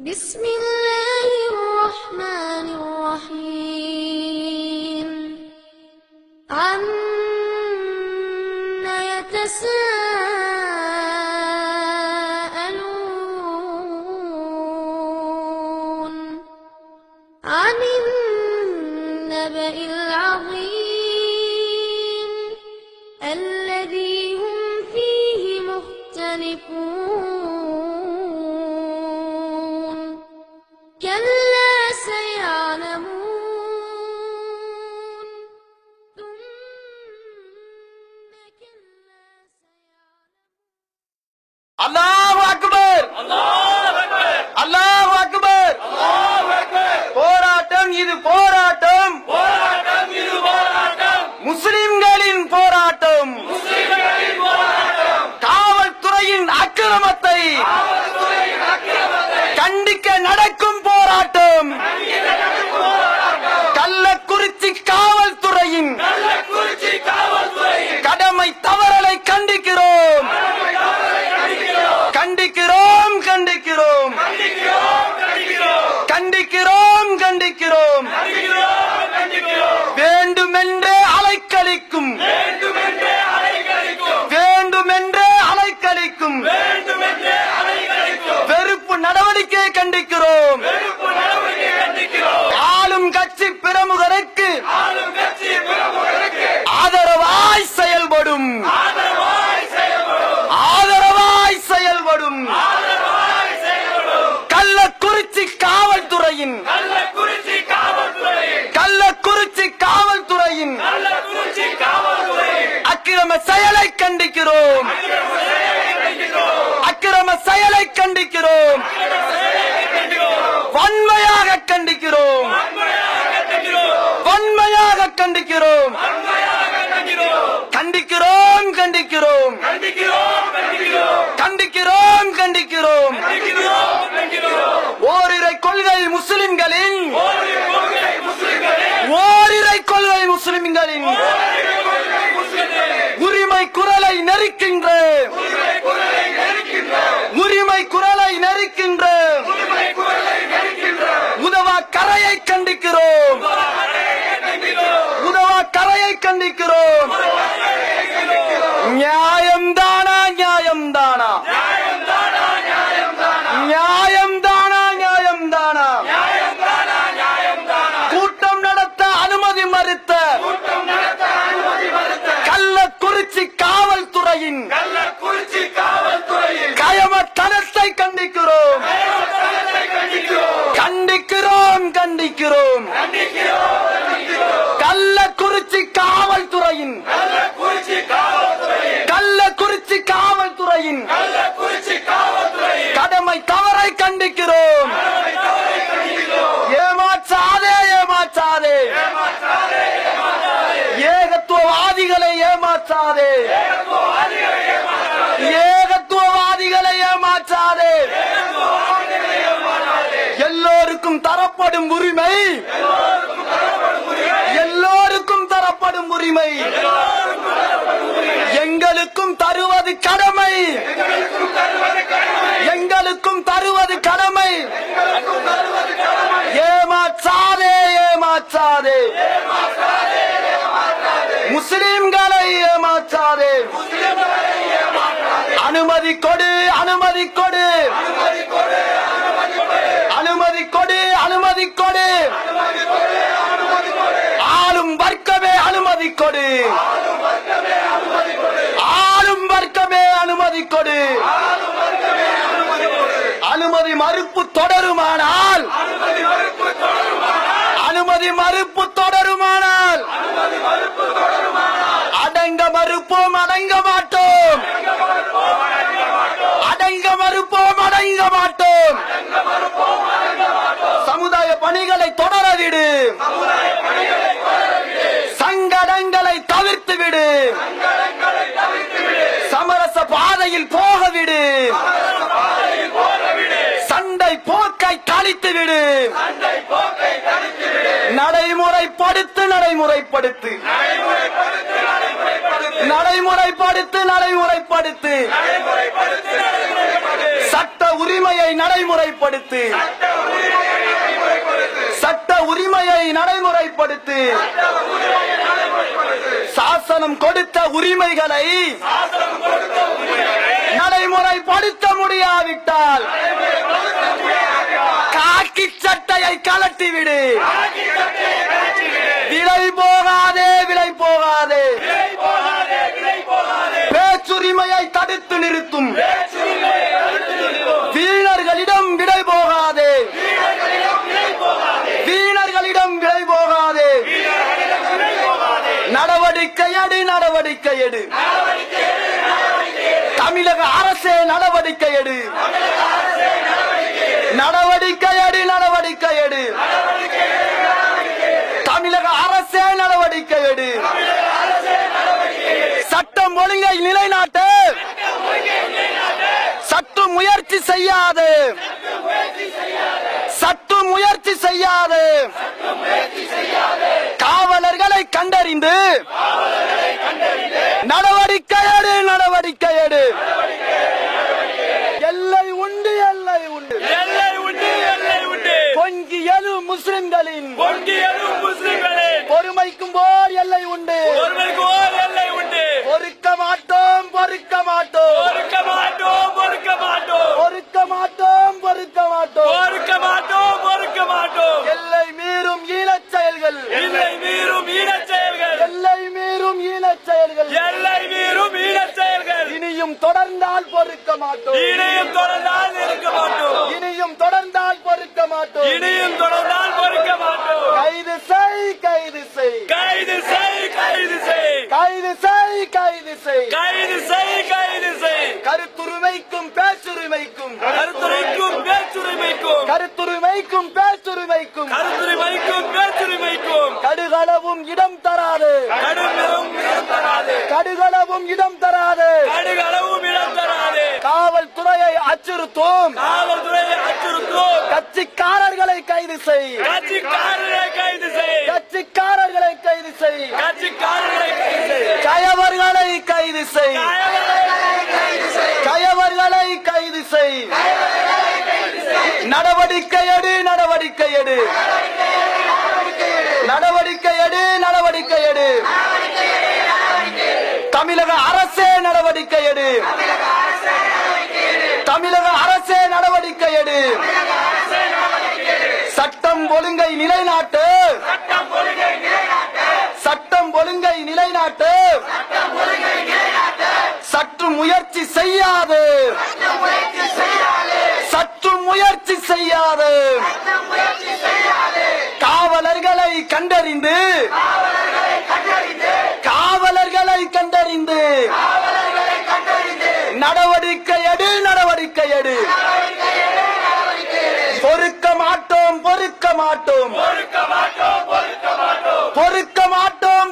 بسم الله الرحمن الرحيم. عم يتساءلون عن النبأ العظيم. நடவடிக்கையை கண்டிக்கிறோம். ஆளும் கட்சி பிரமுகருக்கு ஆதரவாய் செயல்படும் ஆதரவாய் செயல்படும் கள்ளக்குறிச்சி காவல்துறையின் கள்ளக்குறிச்சி காவல்துறையின் அக்கிரம செயலை கண்டிக்கிறோம் அக்கிரம செயலை கண்டிக்கிறோம் வன்மையாக கண்டிக்கிறோம் வன்மையாக கண்டிக்கிறோம். கண்டிக்கிறோம். கண்டிக்கிறோம் கண்டிக்கிறோம். கண்டிக்கிறோம் ஓரிரை கொள்கை முஸ்லிம்களின் ஓரிரை கொள்கை முஸ்லிம்களின் உரிமை குரலை நெருக்கின்ற உரிமை குரலை நெருக்கின்ற உதவா கரையை கண்டிக்கிறோம் உதவா கரையை கண்டிக்கிறோம் நியாயம்தானா நியாயம்தானா நியாயம்தானா நியாயம்தானா கூட்டம் நடத்த அனுமதி மறுத்த கள்ளக்குறிச்சி காவல்துறையின் கயமத்தனத்தை கண்டிக்கிறோம் கண்டிக்கிறோம் கண்டிக்கிறோம் கள்ளக்குறிச்சி காவல்துறையின் கள்ளக்குறிச்சி காவல்துறையின் கடமை தவறை கண்டிக்கிறோம். ஏமாற்றாதே ஏமாற்றாதே. ஏகத்துவவாதிகளை ஏமாற்றாதே. ஏகத்துவவாதிகளை ஏமாற்றாதே. எல்லோருக்கும் தரப்படும் உரிமை. எல்லோருக்கும் தரப்படும் உரிமை. எங்களுக்கும் தருவது கடமை. எங்களுக்கும் தருவது கடமை. ஏமாற்றாதே ஏமாற்றாதே. முஸ்லிம்களை ஏமாற்றாதே. அனுமதி கொடு அனுமதி கொடு. அனுமதி கொடு அனுமதி கொடு. அனுமதி கொடு. ஆளும் வர்க்கமே அனுமதி கொடு. அனுமதி மறுப்பு தொடருமானால். அனுமதி மறுப்பு தொடருமானால். அடங்க மறுப்போம் அடங்க மாட்டோம். அடங்க மறுப்போம் அடங்க மாட்டோம். சமுதாய பணிகளை தொடர நடைமுறைப்படுத்து நடைமுறைப்படுத்து. நடைமுறைப்படுத்து நடைமுறைப்படுத்து. சட்ட உரிமையை நடைமுறைப்படுத்து. சட்ட உரிமையை நடைமுறைப்படுத்து. சாசனம் கொடுத்த உரிமைகளை நடைமுறைப்படுத்த முடியாவிட்டால் சட்டையை கலட்டிவிடு விலை போகாதே விலை போகாதே. பேச்சுரிமையை தடுத்து நிறுத்தும். வீணர்களிடம் விடை போகாதே. வீணர்களிடம் விடை போகாதே. நடவடிக்கை எடு நடவடிக்கை எடு. தமிழக அரசே நடவடிக்கை எடு. நடவடிக்கை எடு நடவடிக்கை எடு தமிழக அரசே நடவடிக்கை எடு சட்டம் ஒழுங்கை நிலைநாட்டு. சட்டு முயற்சி செய்யாது. சட்டு முயற்சி செய்யாது. காவலர்களை கண்டறிந்து நடவடிக்கை எடு நடவடிக்கை எடு எல்லை உண்டு எல்லை உண்டு எல்லை உண்டு எல்லை உண்டு பொங்கி எழு முஸ்லிம்களின் பொங்கி எழும் முஸ்லிம்களே பொறுமைக்கும் போர் எல்லை உண்டு. ஒருவருக்கு ஓர் எல்லை உண்டு. பொறுக்க மாட்டோம் பொறுக்க மாட்டோம். பொறுக்க மாட்டோம். செயல்கள் எல்லை மீறும் ஈனச் செயல்கள். இனியும் தொடர்ந்தால் பொறுக்க மாட்டோம். இனியும் தொடர்ந்தால் இருக்க மாட்டோம். இனியும் தொடர்ந்தால் பொறுக்க மாட்டோம். இனியும் தொடர்ந்தால் பொறுக்க மாட்டோம். கைது செய் கைது செய். கைது செய் கைது செய். கைது செய் கைது செய். கைது செய் கைது செய். கருத்துரிமைக்கும் பேச்சுரிமைக்கும். கருத்துரைக்கும் பேச்சுரிமைக்கும். கருத்துரிமைக்கும் பேச்சுரிமைக்கும். கருத்துரிமைக்கும் பேச்சுரிமைக்கும். கடுகளவும் இடம் தராது. தராது கடுகளவும் இடம் தராது. கடுகளவும் இடம் தராது. காவல்துறையை அச்சுறுத்தும். காவல்துறையை அச்சுறுத்தும். கட்சிக்காரர்களை கைது செய். கட்சிக்காரர்களை கைது செய். கட்சிக்காரர்களை கைது செய். கட்சிக்காரர்களை கைது செய். கயவர்களை கைது செய். கயவர்களை கைது செய். நடவடிக்கை எடு நடவடிக்கை எடு நடவடிக்கை எடு நடவடிக்கை எடு தமிழக அரசே நடவடிக்கை எடு. தமிழக அரசே நடவடிக்கை எடு. சட்டம் ஒழுங்கை நிலைநாட்டு. சட்டம் ஒழுங்கை நிலைநாட்டு. சற்று முயற்சி செய்யாது. சற்று முயற்சி செய்யாது. காவலர்களை கண்டறிந்து காவலர்களை கண்டறிந்து நடவடிக்கை எடு நடவடிக்கை எடு பொறுக்க மாட்டோம் பொறுக்க மாட்டோம். பொறுக்க மாட்டோம்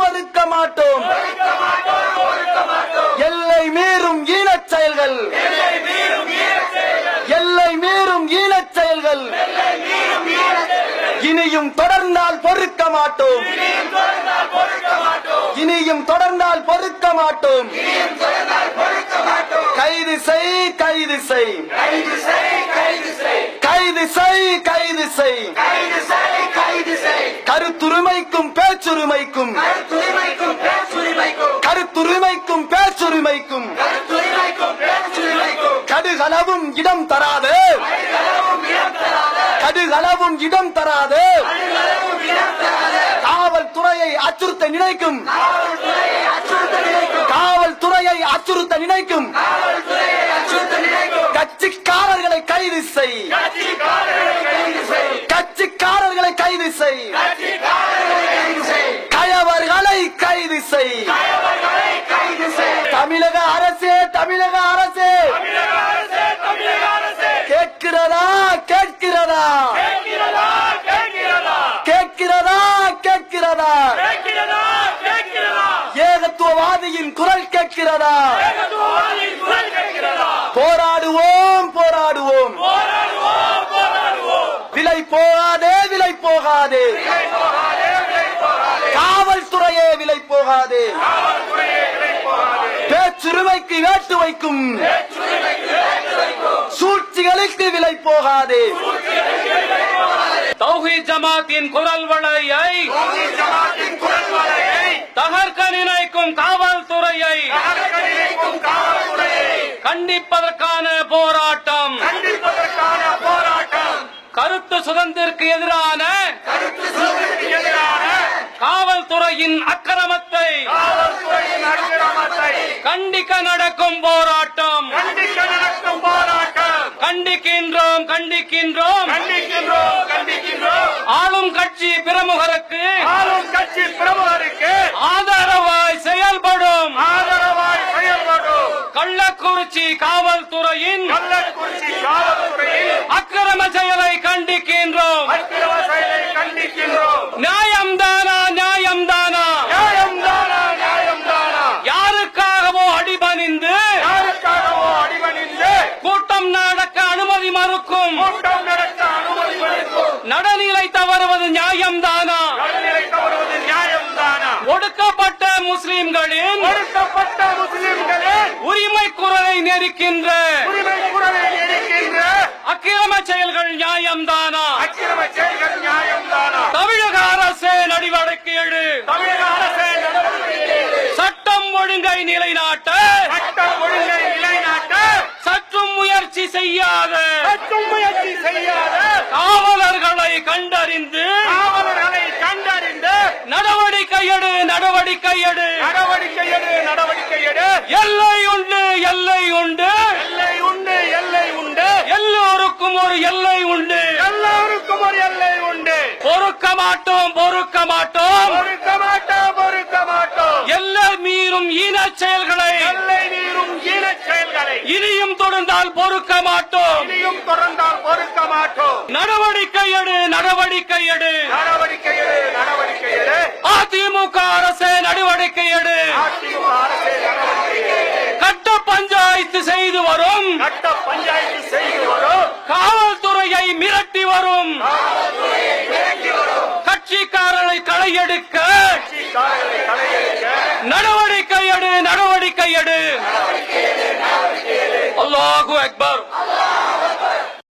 பொறுக்க மாட்டோம். பொறுக்க மாட்டோம் எல்லை மீறும் ஈனச் செயல்கள் எல்லை மீறும் ஈனச் செயல்கள். எல்லை மீறும் ஈனச் செயல்கள். இனியும் தொடர்ந்தால் பொறுக்க மாட்டோம். இனியும் தொடர்ந்தால் பொறுக்க மாட்டோம் இனியும் தொடர்ந்தால் பொறுக்க மாட்டோம் கைது செய் கைது செய் கைது செய் கைது செய் கைது செய் கைது செய் கைது செய் கைது செய் கருத்துரிமைக்கும் பேச்சுரிமைக்கும். கருத்துரிமைக்கும் பேச்சுரிமைக்கும். கருத்துரிமைக்கும் பேச்சுரிமைக்கும். கருத்துரிமைக்கும் பேச்சுரிமைக்கும். கடுகளவும் இடம் தராது. கடுகளவும் இடம் தராத. காவல்துறையை அச்சுறுத்த நினைக்கும். காவல்துறையை அச்சுறுத்த நினைக்கும். கட்சிக்காரர்களை கைது செய். கட்சிக்காரர்களை கைது செய். கயவர்களை கைது செய். தமிழக அரசே தமிழக கேட்கிறதா? போராடுவோம் போராடுவோம். விலை போகாதே விலை போகாதே. காவல்துறையே விலை போகாதே. பேச்சுரிமைக்கு வேட்டு வைக்கும். சூழ்ச்சிகளுக்கு விலை போகாதே. தௌஹீத் ஜமாத்தின் குரல் வளையை தகர்க்க நினைக்கும் காவல்துறையை கண்டிப்பதற்கான போராட்டம். கண்டிப்பதற்கான போராட்டம். கருத்து சுதந்திரக்கு எதிரான கருத்து சுதந்திரத்துக்கு எதிரான காவல்துறையின் அக்கிரமத்தை காவல்துறையின் அக்கிரமத்தை கண்டிக்க நடக்கும் போராட்டம். கண்டிக்க நடக்கும் போராட்டம். கண்டிக்கின்றோம் கண்டிக்கின்றோம். கண்டிக்கின்றோம் கண்டிக்கின்றோம். ஆளும் கட்சி பிரமுகருக்கு ஆளும் கட்சி பிரமுகருக்கு அனுமதி மறுக்கும் கூட்டம் நடத்த அனுமதி அளிக்கும் நடுநிலை தவறுவது நியாயம்தானா? ஒடுக்கப்பட்ட முஸ்லிம்களின் ஒடுக்கப்பட்ட முஸ்லிம்களின் உரிமை குரலை நெருக்கின்ற உரிமை குரலை எடுக்கின்ற அக்கிரம செயல்கள் நியாயம்தானா? அக்கிரம செயல்கள் நியாயம்தானா? தமிழக அரசு நடவடிக்கை எடு தமிழக அரசை நடவடிக்கை சட்டம் ஒழுங்கை நிலைநாட்ட சட்டம் ஒழுங்கை நிலைநாட்ட சற்றும் முயற்சி செய்யாத சற்றும் முயற்சி செய்யாத காவலர்களை கண்டறிந்து காவலர்களை கண்டறிந்து நடவடிக்கை எடு நடவடிக்கை எடு. நடவடிக்கை எடு நடவடிக்கை எடு. எல்லை உண்டு எல்லை உண்டு. எல்லை உண்டு எல்லை உண்டு. எல்லோருக்கும் ஒரு எல்லை உண்டு. எல்லாருக்கும் ஒரு எல்லை உண்டு. பொறுக்க மாட்டோம் பொறுக்க மாட்டோம். பொறுக்க மாட்டோம் பொறுக்க மாட்டோம் மீறும் ஈனச் செயல்களை எல்லை மீறும் ஈனச் செயல்களை இனியும் தொடர்ந்தால் பொறுக்க மாட்டோம். இனியும் தொடர்ந்தால் பொறுக்க மாட்டோம். நடவடிக்கை எடு நடவடிக்கை எடு. நடவடிக்கை எடு நடவடிக்கை எடு. அதிமுக அரசு நடவடிக்கை எடு. கட்ட பஞ்சாயத்து செய்து வரும். கட்ட பஞ்சாயத்து செய்து வரும். காவல்துறையை மிரட்டி வரும். கட்சிக்காரரை களையெடுக்க நடவடிக்கை